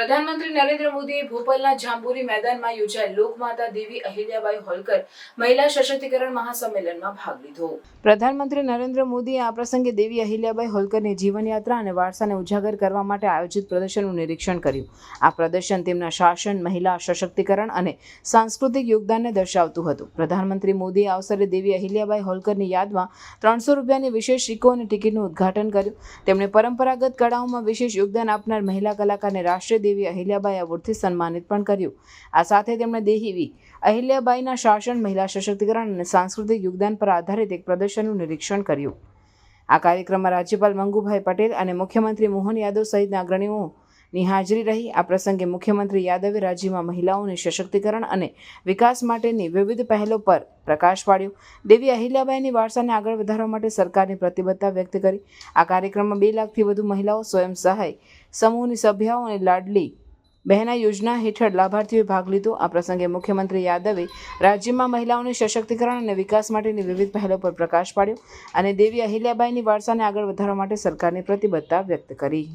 પ્રધાનમંત્રી નરેન્દ્ર મોદીએ ભોપાલના જાંબુરી મેદાનમાં યોજાયેલ લોકમાતા દેવી અહિલ્યાબાઈ હોલકર મહિલા સશક્તિકરણ મહાસંમેલનમાં ભાગ લીધો. પ્રધાનમંત્રી નરેન્દ્ર મોદીએ આ પ્રસંગે દેવી અહિલ્યાબાઈ હોલકરની જીવનયાત્રા અને વારસાને ઉજાગર કરવા માટે આયોજિત પ્રદર્શનનું નિરીક્ષણ કર્યું. આ પ્રદર્શન તેમના શાસન, મહિલા સશક્તિકરણ અને સાંસ્કૃતિક યોગદાનને દર્શાવતું હતું. પ્રધાનમંત્રી મોદીએ અવસરે દેવી અહિલ્યાબાઈ હોલકરની યાદમાં ત્રણસો રૂપિયાની વિશેષ સિક્કો અને ટિકિટનું ઉદ્ઘાટન કર્યું. તેમણે પરંપરાગત કળાઓમાં વિશેષ યોગદાન આપનાર મહિલા કલાકારને રાષ્ટ્રીય દેવી અહિલ્યાબાઈ એવોર્ડથી સન્માનિત પણ કર્યું. આ સાથે તેમણે દેહીવી અહિલ્યાબાઈના શાસન, મહિલા સશક્તિકરણ અને સાંસ્કૃતિક યોગદાન પર આધારિત એક પ્રદર્શનનું નિરીક્ષણ કર્યું. આ કાર્યક્રમમાં રાજ્યપાલ મંગુભાઈ પટેલ અને મુખ્યમંત્રી મોહન યાદવ સહિતના અગ્રણીઓની હાજરી રહી. આ પ્રસંગે મુખ્યમંત્રી યાદવે રાજ્યમાં મહિલાઓની સશક્તિકરણ અને વિકાસ માટેની વિવિધ પહેલો પર પ્રકાશ પાડ્યો. દેવી અહિલ્યાબાઈની વારસાને આગળ વધારવા માટે સરકારની પ્રતિબદ્ધતા વ્યક્ત કરી. આ કાર્યક્રમમાં બે લાખથી વધુ મહિલાઓ સ્વયં સહાય સમૂહની સભ્યાઓ અને લાડલી બહેના યોજના હેઠળ લાભાર્થીઓએ ભાગ લીધો. આ પ્રસંગે મુખ્યમંત્રી યાદવે રાજ્યમાં મહિલાઓની સશક્તિકરણ અને વિકાસ માટેની વિવિધ પહેલો પર પ્રકાશ પાડ્યો અને દેવી અહિલ્યાબાઈની વારસાને આગળ વધારવા માટે સરકારની પ્રતિબદ્ધતા વ્યક્ત કરી.